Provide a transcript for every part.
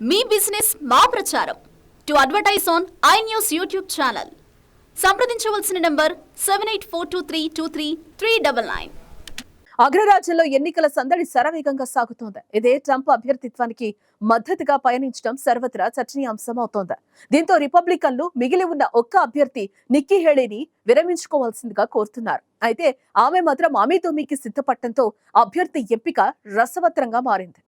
మీ business మా ప్రచారం. To advertise on I news YouTube channel. సంప్రదించవలసిన number seven eight four two three two three three double nine. అగ్రరాజ్యంలో ఎన్నికల సందడి శరవేగంగా సాగుతోంది. ఇదే ట్రంప్ అభ్యర్థిత్వానికి మద్దతుగా పయనించడం సర్వత్రా చర్చనీయాంశం అవుతోంది దీంతో రిపబ్లికన్లు మిగిలి ఉన్న ఒక్క అభ్యర్థి నిక్కీ హేళీని విరమించుకోవాల్సిందిగా కోరుతున్నారు. అయితే ఆమె మాత్రం ఆమెతో మీకు సిద్ధపడటంతో అభ్యర్థి ఎంపిక రసవత్రంగా మారింది.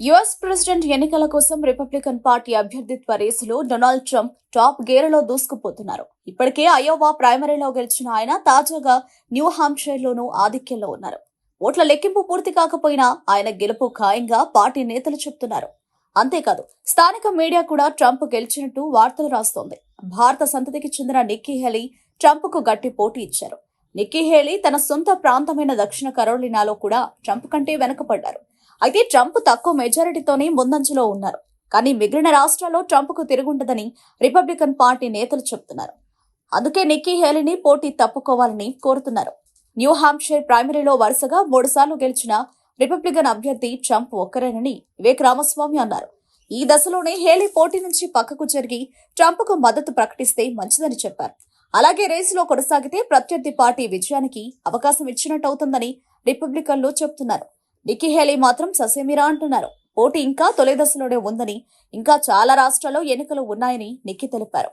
యుఎస్ ప్రెసిడెంట్ ఎన్నికల కోసం రిపబ్లికన్ పార్టీ అభ్యర్థిత్వ రేసులో డొనాల్డ్ ట్రంప్ టాప్ గేర్లో దూసుకుపోతున్నారు. ఇప్పటికే అయోవా ప్రైమరీలో గెలిచిన ఆయన తాజాగా న్యూ హాంప్షైర్లోనూ ఆధిక్యంలో ఉన్నారు. ఓట్ల లెక్కింపు పూర్తి కాకపోయినా ఆయన గెలుపు ఖాయంగా పార్టీ నేతలు చెబుతున్నారు అంతేకాదు స్థానిక మీడియా కూడా ట్రంప్ గెలిచినట్టు వార్తలు రాస్తోంది. భారత సంతతికి చెందిన నిక్కీ హెలీ ట్రంప్కు గట్టి పోటీ ఇచ్చారు. నిక్కీ హేలీ తన సొంత ప్రాంతమైన దక్షిణ కరోలినాలో కూడా ట్రంప్ కంటే వెనుకపడ్డారు అయితే ట్రంప్ తక్కువ మెజారిటీతోనే ముందంజలో ఉన్నారు. కానీ మిగిలిన రాష్ట్రాల్లో ట్రంప్కు తిరుగుండదని రిపబ్లికన్ పార్టీ నేతలు చెబుతున్నారు అందుకే నిక్కీ హేలీని పోటీ తప్పుకోవాలని కోరుతున్నారు. న్యూ హాంప్షైర్ ప్రైమరీలో వరుసగా మూడుసార్లు గెలిచిన రిపబ్లికన్ అభ్యర్థి ట్రంప్ ఒక్కరేనని వివేక్ రామస్వామి అన్నారు. ఈ దశలోనే హేలీ పోటీ నుంచి పక్కకు జరిగి ట్రంప్కు మద్దతు ప్రకటిస్తే మంచిదని చెప్పారు. అలాగే రేసులో కొనసాగితే ప్రత్యర్థి పార్టీ విజయానికి అవకాశం ఇచ్చినట్టు అవుతుందని రిపబ్లికన్లు చెబుతున్నారు నిక్కీ హేలీ మాత్రం ససేమిరా అంటున్నారు. పోటీ ఇంకా తొలి దశలోనే ఉందని ఇంకా చాలా రాష్ట్రాల్లో ఎన్నికలు ఉన్నాయని నిక్కీ తెలిపారు.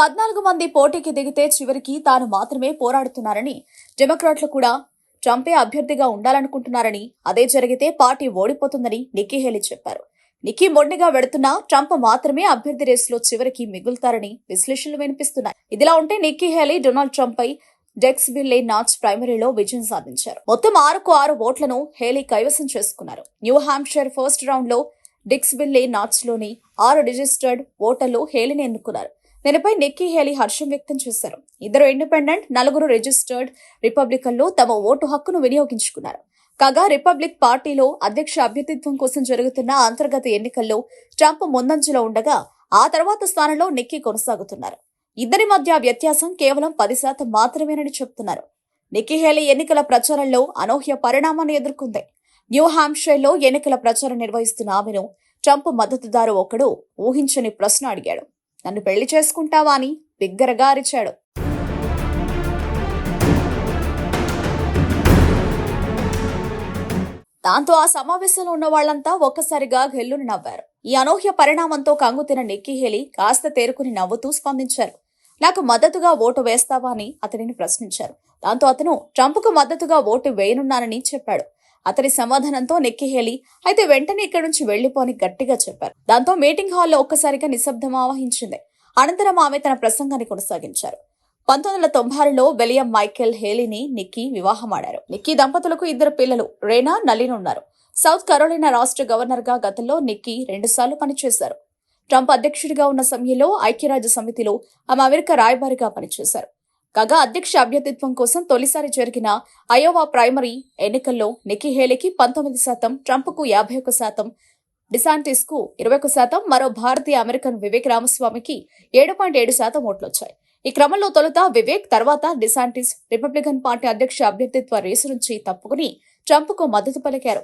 పద్నాలుగు మంది పోటీకి దిగితే చివరికి తాను మాత్రమే పోరాడుతున్నారని డెమోక్రాట్లు కూడా ట్రంపే అభ్యర్థిగా ఉండాలనుకుంటున్నారని అదే జరిగితే పార్టీ ఓడిపోతుందని నిక్కీ హేలీ చెప్పారు. నిక్కీ మొండిగా వెడుతున్నా ట్రంప్ మాత్రమే అభ్యర్థి రేసులో చివరికి మిగులుతారని విశ్లేషణలు వినిపిస్తున్నాయి. ఇదిలా ఉంటే నిక్కీ హేలీ డొనాల్డ్ ట్రంప్ పై డెక్స్ బిల్లే నాచ్ ప్రైమరీలో విజయం సాధించారు. మొత్తం ఆరుకు ఆరు ఓట్లను హేలీ కైవసం చేసుకున్నారు. న్యూ హాంప్షైర్ ఫస్ట్ రౌండ్లో డిక్స్ బిల్లే నాచ్లోని ఆరు రిజిస్టర్డ్ ఓటర్లు హేలీని ఎన్నుకున్నారు. దీనిపై నిక్కీ హేలీ హర్షం వ్యక్తం చేశారు. ఇద్దరు ఇండిపెండెంట్ నలుగురు రిజిస్టర్డ్ రిపబ్లికన్లు తమ ఓటు హక్కును వినియోగించుకున్నారు. కాగా రిపబ్లిక్ పార్టీలో అధ్యక్ష అభ్యర్థిత్వం కోసం జరుగుతున్న అంతర్గత ఎన్నికల్లో ట్రంప్ ముందంజలో ఉండగా ఆ తర్వాత స్థానంలో నిక్కీ కొనసాగుతున్నారు. ఇద్దరి మధ్య వ్యత్యాసం కేవలం పది శాతం మాత్రమేనని చెప్తున్నారు. నిక్కీ హేలీ ఎన్నికల ప్రచారంలో అనూహ్య పరిణామాన్ని ఎదుర్కొంది. న్యూ హాంప్షైర్లో ఎన్నికల ప్రచారం నిర్వహిస్తున్న ఆమెను ట్రంప్ మద్దతుదారు ఒకడు ఊహించని ప్రశ్న అడిగాడు. నన్ను పెళ్ళి చేసుకుంటావా అని బిగ్గరగా అరిచాడు. దాంతో ఆ సమావేశంలో ఉన్న వాళ్ళంతా ఒక్కసారిగా గెల్లుని నవ్వారు. ఈ అనూహ్య పరిణామంతో కంగుతిన నిక్కీ హేలీ కాస్త తేరుకుని నవ్వుతూ స్పందించారు. నాకు మద్దతుగా ఓటు వేస్తావా అని అతనిని ప్రశ్నించారు. దాంతో అతను ట్రంప్కు మద్దతుగా ఓటు వేయనున్నానని చెప్పాడు. అతని సమాధానంతో నెక్కిహేలి అయితే వెంటనే ఇక్కడి నుంచి వెళ్ళిపోని గట్టిగా చెప్పారు. దాంతో మీటింగ్ హాల్లో ఒక్కసారిగా నిశ్శబ్దం ఆవహించింది. అనంతరం ఆమె తన ప్రసంగాన్ని కొనసాగించారు. పంతొమ్మిది వందల తొంభై ఆరులో విలియం మైకేల్ హేలీని నిక్కీ వివాహమాడారు. నిక్కీ దంపతులకు ఇద్దరు పిల్లలు రేనా నలిన్ ఉన్నారు. సౌత్ కరోలినా రాష్ట్ర గవర్నర్గా గతంలో నిక్కీ రెండుసార్లు పనిచేశారు. ట్రంప్ అధ్యక్షుడిగా ఉన్న సమయంలో ఐక్యరాజ్య సమితిలో ఆమె అమెరికా రాయబారిగా పనిచేశారు. కాగా అధ్యక్ష అభ్యర్థిత్వం కోసం తొలిసారి జరిగిన అయోవా ప్రైమరీ ఎన్నికల్లో నిక్కీ హేలీకి పంతొమ్మిది శాతం ట్రంప్కు యాభై ఒక్క శాతం డిసాంటిస్కు ఇరవై ఒక్క శాతం మరో భారతీయ అమెరికన్ వివేక్ రామస్వామికి ఏడు పాయింట్ ఏడు శాతం ఓట్లొచ్చాయి. ఈ క్రమంలో తొలుత వివేక్ తర్వాత డిసాంటిస్. రిపబ్లికన్ పార్టీ అధ్యక్ష అభ్యర్థిత్వ రేసు నుంచి తప్పుకుని ట్రంప్కు మద్దతు పలికారు.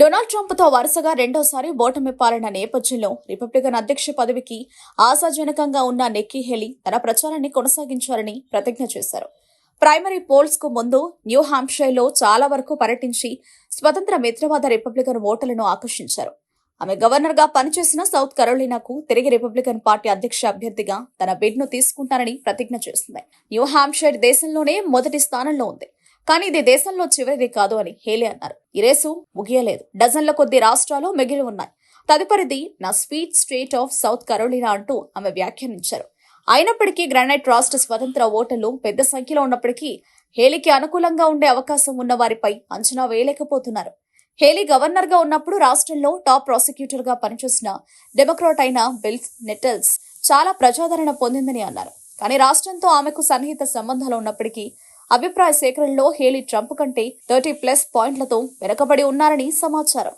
డొనాల్డ్ ట్రంప్తో వరుసగా రెండోసారి ఓటమి పాలన నేపథ్యంలో రిపబ్లికన్ అధ్యక్ష పదవికి ఆశాజనకంగా ఉన్న నెక్కీ హెలీ తన ప్రచారాన్ని కొనసాగించాలని ప్రతిజ్ఞ చేశారు. ప్రైమరీ పోల్స్కు ముందు న్యూ హాంప్షైర్లో చాలా వరకు పర్యటించి స్వతంత్ర మిత్రవాద రిపబ్లికన్ ఓటర్లను ఆకర్షించారు. ఆమె గవర్నర్గా పనిచేసిన సౌత్ కరోలినాకు తిరిగి రిపబ్లికన్ పార్టీ అధ్యక్ష అభ్యర్థిగా తన బిడ్ను తీసుకుంటానని ప్రతిజ్ఞ చేస్తుంది. న్యూ హాంప్షైర్ దేశంలోనే మొదటి స్థానంలో ఉంది. కానీ ఇది దేశంలో చివరిది కాదు అని హేలే అన్నారు. ఈ రేసు ముగియలేదు. డజన్ల కొద్ది రాష్ట్రాలు మిగిలి ఉన్నాయి. తదుపరిది నా sweet state of South Carolina అంటూ ఆమె వ్యాఖ్యానించారు. అయినప్పటికీ గ్రానైట్ రాష్ట్ర స్వతంత్ర ఓటర్లు పెద్ద సంఖ్యలో ఉన్నప్పటికీ హేలికి అనుకూలంగా ఉండే అవకాశం ఉన్న వారిపై అంచనా వేయలేకపోతున్నారు. హేలీ గవర్నర్గా ఉన్నప్పుడు రాష్ట్రంలో టాప్ ప్రాసిక్యూటర్గా పనిచేసిన డెమోక్రాట్ అయిన బిల్ నెటల్స్ చాలా ప్రజాదరణ పొందిందని అన్నారు. కానీ రాష్ట్రంతో ఆమెకు సన్నిహిత సంబంధాలు ఉన్నప్పటికీ అభిప్రాయ సేకరణలో హేలీ ట్రంప్ కంటే థర్టీ ప్లస్ పాయింట్లతో వెనకబడి ఉన్నారని సమాచారం.